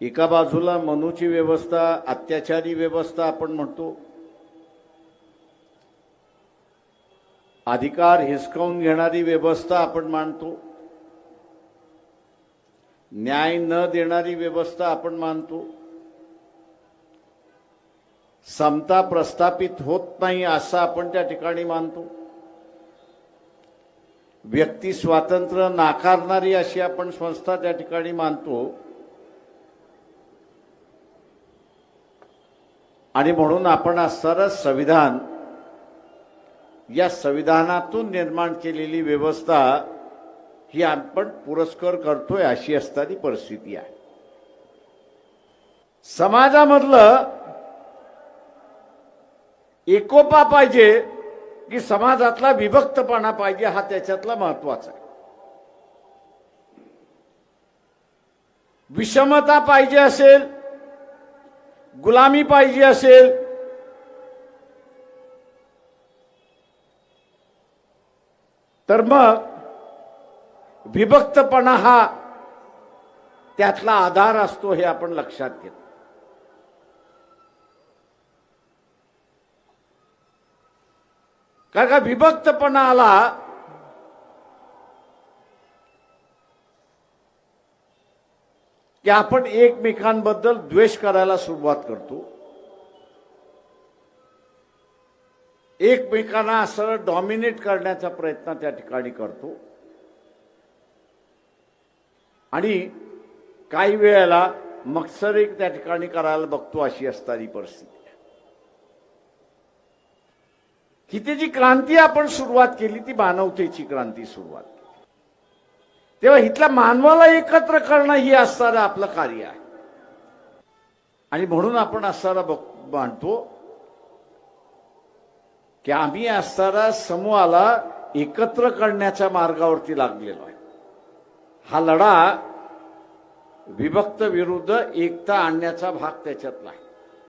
एका बाजूला मनूची व्यवस्था अत्याचारी व्यवस्था आपण म्हणतो. अधिकार हिसकावून घेणारी व्यवस्था आपण मानतो. न्याय न देणारी व्यवस्था आपण मानतो. समता प्रस्थापित होत नाही असं आपण त्या ठिकाणी मानतो. व्यक्ती स्वातंत्र्य नाकारणारी अशी आपण संस्था त्या ठिकाणी मानतो. आणि म्हणून आपण सरस संविधान या संविधानातून निर्माण केलेली व्यवस्था ही आपण पुरस्कार करतोय अशी असणारी परिस्थिती आहे. समाजामधलं एकोपा पाहिजे की समाजातला विभक्तपणा पाहिजे हा त्याच्यातला महत्त्वाचा आहे. विषमता पाहिजे असेल गुलामी पाहिजे असेल तर मग विभक्तपणा हा त्यातला आधार असतो हे आपण लक्षात घेतो. कारण का विभक्तपणा आला की आपण एकमेकांबद्दल द्वेष करायला सुरुवात करतो. एकमेकांना असं डॉमिनेट करण्याचा प्रयत्न त्या ठिकाणी करतो. आणि काही वेळेला मत्सरी त्या ठिकाणी करायला बघतो अशी असणारी परिस्थिती. आहे. ही जी क्रांती आपण सुरुवात केली ती मानवतेची क्रांती सुरुवात. तेव्हा इथल्या मानवाला एकत्र करणं ही असणारं आपलं कार्य आहे. आणि म्हणून आपण असणारा बघ मानतो की आम्ही असणारा समूहाला एकत्र करण्याच्या मार्गावरती लागलेलो आहे. हा लढा विभक्त विरुद्ध एकता आणण्याचा भाग त्याच्यातला आहे.